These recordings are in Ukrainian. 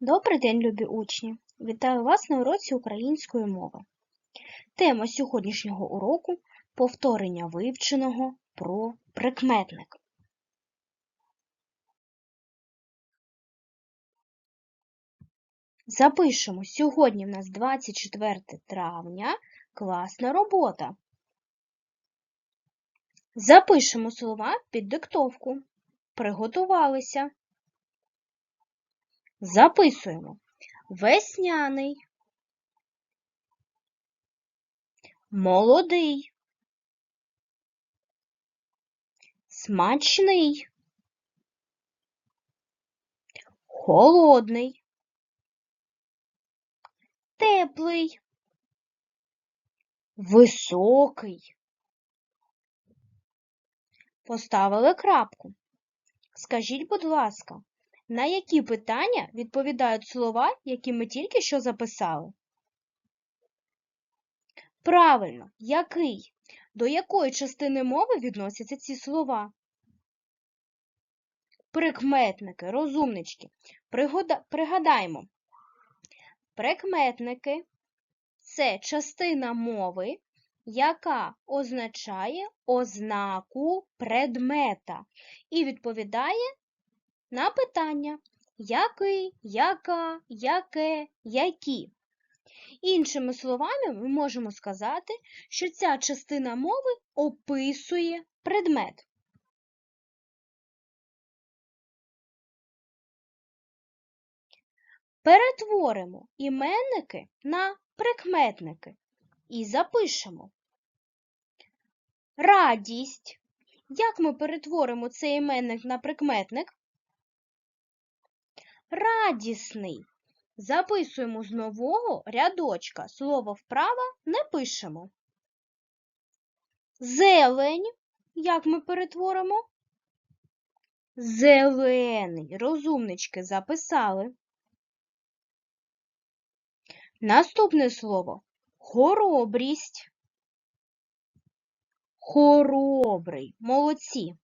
Добрий день, любі учні! Вітаю вас на уроці української мови. Тема сьогоднішнього уроку повторення вивченого про прикметник. Запишемо сьогодні в нас 24 травня класна робота. Запишемо слова під диктовку. Приготувалися. Записуємо. Весняний, молодий, смачний, холодний, теплий, високий. Поставили крапку. Скажіть, будь ласка, на які питання відповідають слова, які ми тільки що записали? Правильно, який? До якої частини мови відносяться ці слова? Прикметники, розумнички. Пригода... Пригадаємо. Прикметники це частина мови, яка означає ознаку предмета і відповідає на питання який, яка, яке, які. Іншими словами, ми можемо сказати, що ця частина мови описує предмет. Перетворимо іменники на прикметники і запишемо. Радість. Як ми перетворимо цей іменник на прикметник? Радісний. Записуємо з нового рядочка. Слово вправо не пишемо. Зелень. Як ми перетворимо? Зелений. Розумнички записали. Наступне слово хоробрість. Хоробрий. Молодці.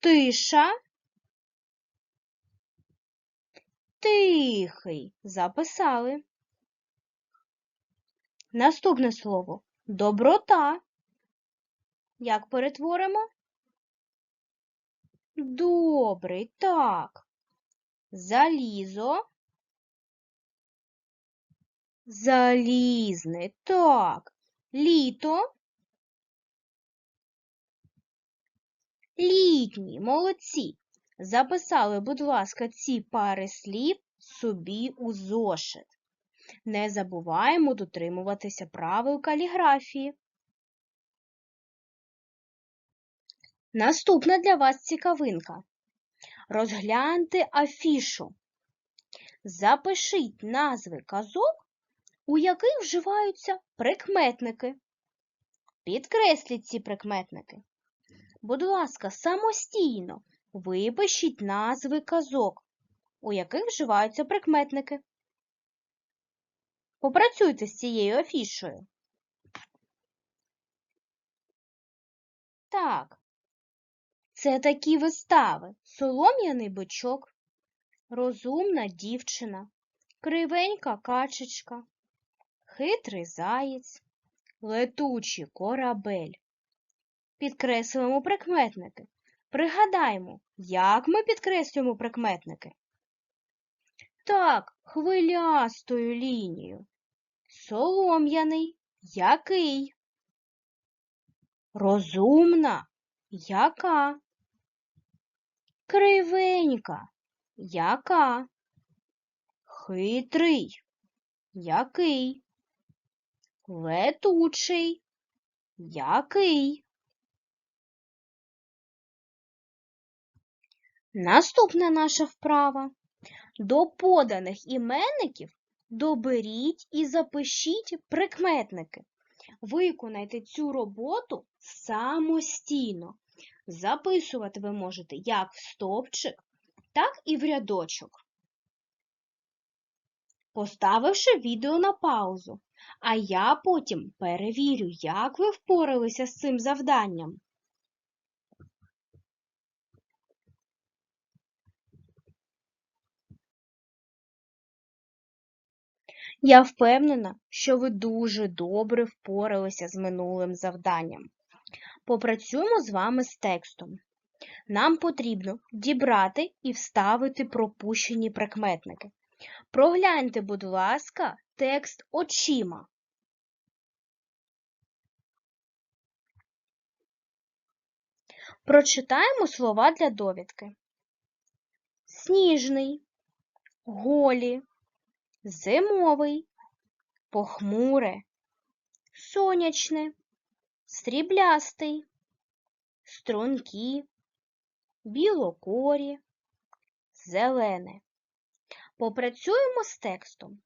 Тиша. Тихий. Записали. Наступне слово доброта. Як перетворимо? Добрий, так. Залізо. Залізний, так. Літо. Літній, молодці. Записали, будь ласка, ці пари слів собі у зошит. Не забуваємо дотримуватися правил каліграфії. Наступна для вас цікавинка. Розгляньте афішу. Запишіть назви казок, у яких вживаються прикметники. Підкресліть ці прикметники. Будь ласка, самостійно Випишіть назви казок, у яких вживаються прикметники. Попрацюйте з цією афішою. Так, це такі вистави. Солом'яний бичок, розумна дівчина, кривенька качечка, хитрий заєць, летучий корабель. Підкреслюємо прикметники. Пригадаймо, як ми підкреслюємо прикметники? Так, хвилястою лінією. Солом'яний який? Розумна яка? Кривенька яка? Хитрий який? Летучий який? Наступна наша вправа. До поданих іменників доберіть і запишіть прикметники. Виконайте цю роботу самостійно. Записувати ви можете як в стовпчик, так і в рядочок. Поставивши відео на паузу, а я потім перевірю, як ви впоралися з цим завданням. Я впевнена, що ви дуже добре впоралися з минулим завданням. Попрацюємо з вами з текстом. Нам потрібно дібрати і вставити пропущені прикметники. Прогляньте, будь ласка, текст очима. Прочитаємо слова для довідки. Сніжний, голі, зимовий, похмуре, сонячне, сріблястий, стрункі, білокорі, зелене. Попрацюємо з текстом.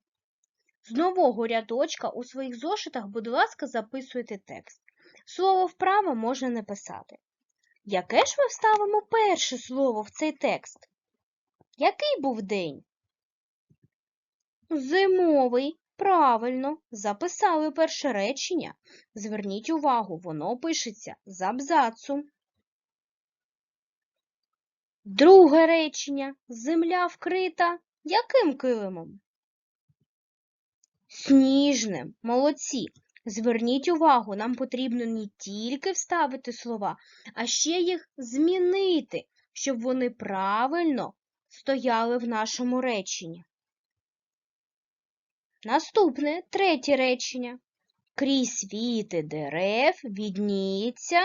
З нового рядочка у своїх зошитах, будь ласка, записуйте текст. Слово вправо можна не писати. Яке ж ми вставимо перше слово в цей текст? Який був день? Зимовий. Правильно, записали перше речення. Зверніть увагу, воно пишеться з абзацу. Друге речення. Земля вкрита яким килимом? Сніжним. Молодці. Зверніть увагу, нам потрібно не тільки вставити слова, а ще їх змінити, щоб вони правильно стояли в нашому реченні. Наступне третє речення. Крізь світи дерев відніється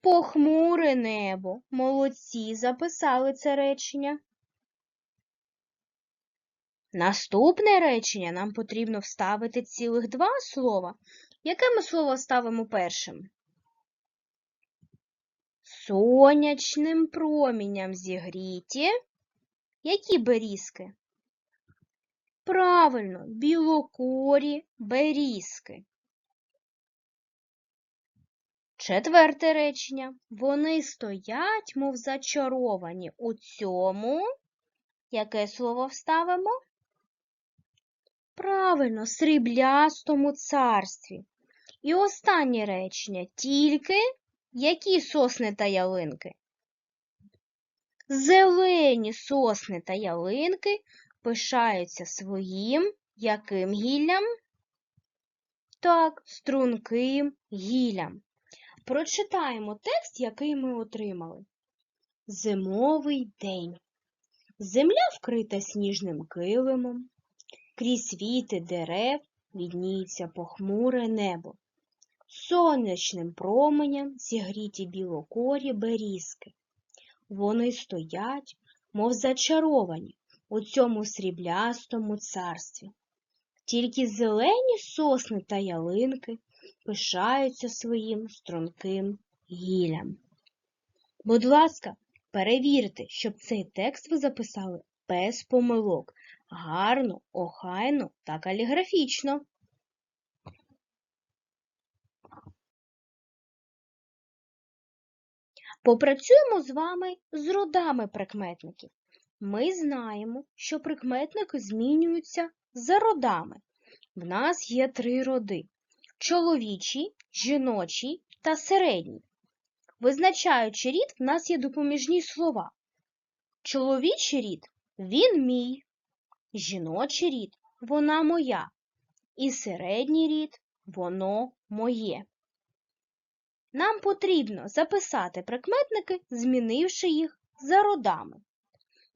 похмуре небо. Молодці записали це речення. Наступне речення нам потрібно вставити цілих два слова. Яке ми слово ставимо першим? Сонячним промінням зігріті. Які берізки? Правильно, білокорі берізки. Четверте речення. Вони стоять, мов зачаровані у цьому. Яке слово вставимо? Правильно, сріблястому царстві. І останнє речення. Тільки які сосни та ялинки? Зелені сосни та ялинки пишаються своїм яким гіллям? Так, струнким гіллям. Прочитаємо текст, який ми отримали. Зимовий день. Земля вкрита сніжним килимом, крізь світи дерев відніється похмуре небо. Сонячним променям зігріті білокорі берізки. Вони стоять, мов зачаровані у цьому сріблястому царстві. Тільки зелені сосни та ялинки пишаються своїм струнким гіллям. Будь ласка, перевірте, щоб цей текст ви записали без помилок, гарно, охайно та каліграфічно. Попрацюємо з вами з родами прикметників. Ми знаємо, що прикметники змінюються за родами. В нас є три роди чоловічий, жіночий та середній. Визначаючи рід, в нас є допоміжні слова. Чоловічий рід він мій, жіночий рід вона моя, і середній рід воно моє. Нам потрібно записати прикметники, змінивши їх за родами.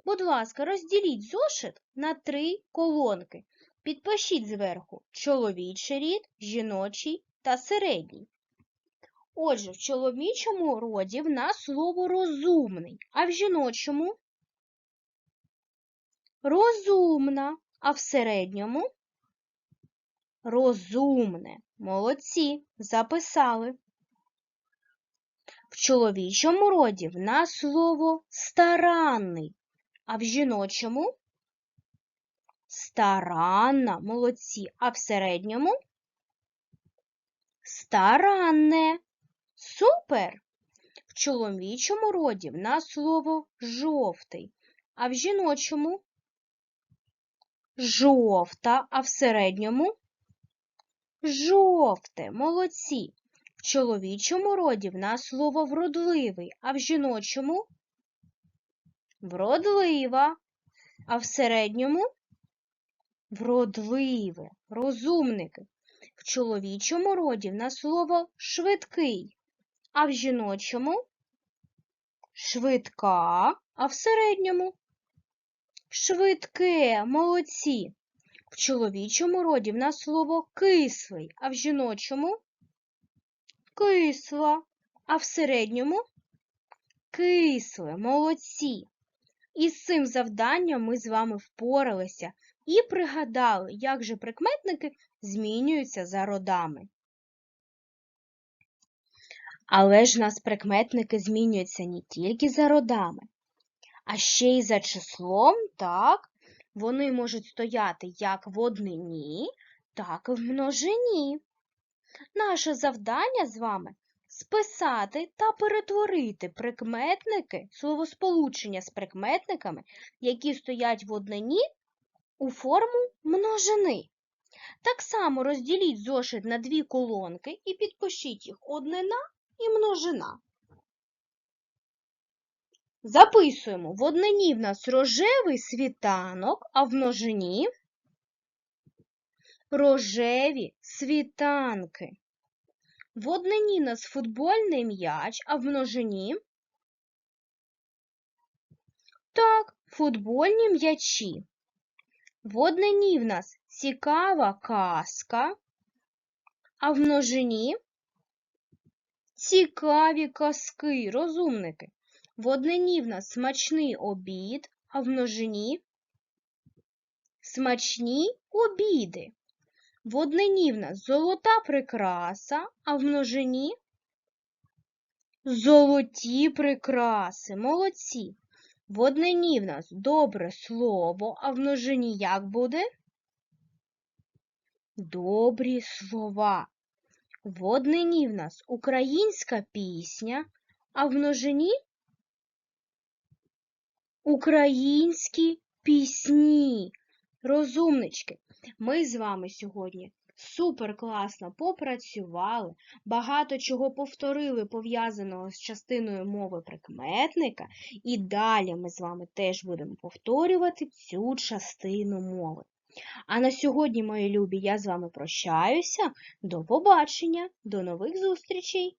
Будь ласка, розділіть зошит на три колонки. Підпишіть зверху чоловічий рід, жіночий та середній. Отже, в чоловічому роді в нас слово розумний, а в жіночому розумна, а в середньому розумне. Молодці, записали. В чоловічому роді в нас слово старанний, а в жіночому? Старанна, молодці, а в середньому? Старанне. Супер! В чоловічому роді в нас слово жовтий, а в жіночому? Жовта, а в середньому? Жовте, молодці. В чоловічому роді в нас слово вродливий, а в жіночому вродлива, а в середньому вродливе, розумники. В чоловічому роді в нас слово швидкий, а в жіночому швидка, а в середньому швидке, молодці. В чоловічому роді в нас слово кислий, а в жіночому кисла, а в середньому кисле, молодці. І з цим завданням ми з вами впоралися і пригадали, як же прикметники змінюються за родами. Але ж нас прикметники змінюються не тільки за родами, а ще й за числом, так? Вони можуть стояти як в однині, так і в множині. Наше завдання з вами списати та перетворити прикметники, словосполучення з прикметниками, які стоять в однині, у форму множини. Так само розділіть зошит на дві колонки і підпишіть їх однина і множина. Записуємо. В однині в нас рожевий світанок, а в множині рожеві світанки. В однині нас футбольний м'яч, а в множині так, футбольні м'ячі. В однині в нас цікава казка, а в множині цікаві казки, розумники. В однині в нас смачний обід, а в множині смачні обіди. В однині в нас золота прикраса, а в множині золоті прикраси. Молодці. В однині в нас добре слово, а в множині як буде? Добрі слова. В однині в нас українська пісня, а в множині українські пісні. Розумнички, ми з вами сьогодні супер класно попрацювали, багато чого повторили пов'язаного з частиною мови прикметника, і далі ми з вами теж будемо повторювати цю частину мови. А на сьогодні, мої любі, я з вами прощаюся. До побачення, до нових зустрічей!